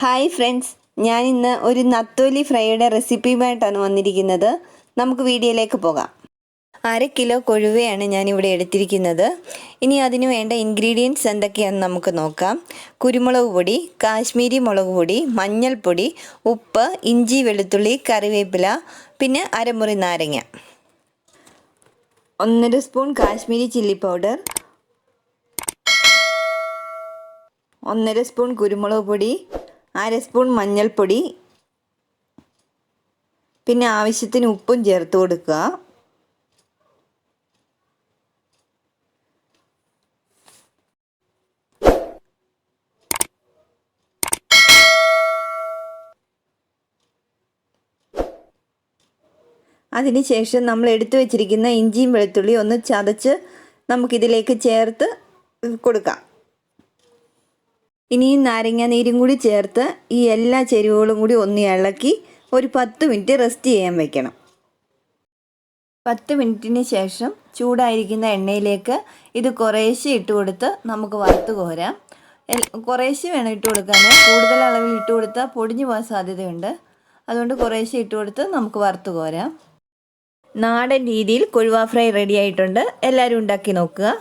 Hi friends ഞാൻ ഇന്ന് ഒരു നത്തോലി ഫ്രൈയുടെ റെസിപ്പിയുമായിട്ടാണ് വന്നിരിക്കുന്നത്. നമുക്ക് വീഡിയോയിലേക്ക് പോകാം. അര കിലോ കൊഴുവയാണ് ഞാനിവിടെ എടുത്തിരിക്കുന്നത്. ഇനി അതിന് വേണ്ട ഇൻഗ്രീഡിയൻസ് എന്തൊക്കെയാണെന്ന് നമുക്ക് നോക്കാം. കുരുമുളക് പൊടി കാശ്മീരി മുളക് പൊടി മഞ്ഞൾപ്പൊടി ഉപ്പ് ഇഞ്ചി വെളുത്തുള്ളി കറിവേപ്പില പിന്നെ അരമുറി നാരങ്ങ. ഒന്നര സ്പൂൺ കാശ്മീരി ചില്ലി പൗഡർ. ഒന്നര സ്പൂൺ കുരുമുളക് പൊടി. അര സ്പൂൺ മഞ്ഞൾപ്പൊടി. പിന്നെ ആവശ്യത്തിന് ഉപ്പും ചേർത്ത് കൊടുക്കുക. അതിനുശേഷം നമ്മൾ എടുത്തു വെച്ചിരിക്കുന്ന ഇഞ്ചിയും വെളുത്തുള്ളിയും ഒന്ന് ചതച്ച് നമുക്കിതിലേക്ക് ചേർത്ത് കൊടുക്കാം. ഇനി ഈ നാരങ്ങ നീരും കൂടി ചേർത്ത് ഈ എല്ലാ ചേരുവകളും കൂടി ഒന്ന് ഇളക്കി ഒരു പത്ത് മിനിറ്റ് റെസ്റ്റ് ചെയ്യാൻ വെക്കണം. പത്ത് മിനിറ്റിന് ശേഷം ചൂടായിരിക്കുന്ന എണ്ണയിലേക്ക് ഇത് കുറേശ്ശെ ഇട്ട് കൊടുത്ത് നമുക്ക് വറുത്ത് കോരാം. കുറേശ്ശെ വേണം ഇട്ട് കൊടുക്കാൻ കൂടുതൽ അളവിൽ ഇട്ട് കൊടുത്താൽ പൊടിഞ്ഞു പോകാൻ സാധ്യതയുണ്ട്. അതുകൊണ്ട് കുറേശ്ശെ ഇട്ട് കൊടുത്ത് നമുക്ക് വറുത്ത് കോരാം. നാടൻ രീതിയിൽ കൊഴുവ ഫ്രൈ റെഡി ആയിട്ടുണ്ട്. എല്ലാവരും ഉണ്ടാക്കി നോക്കുക.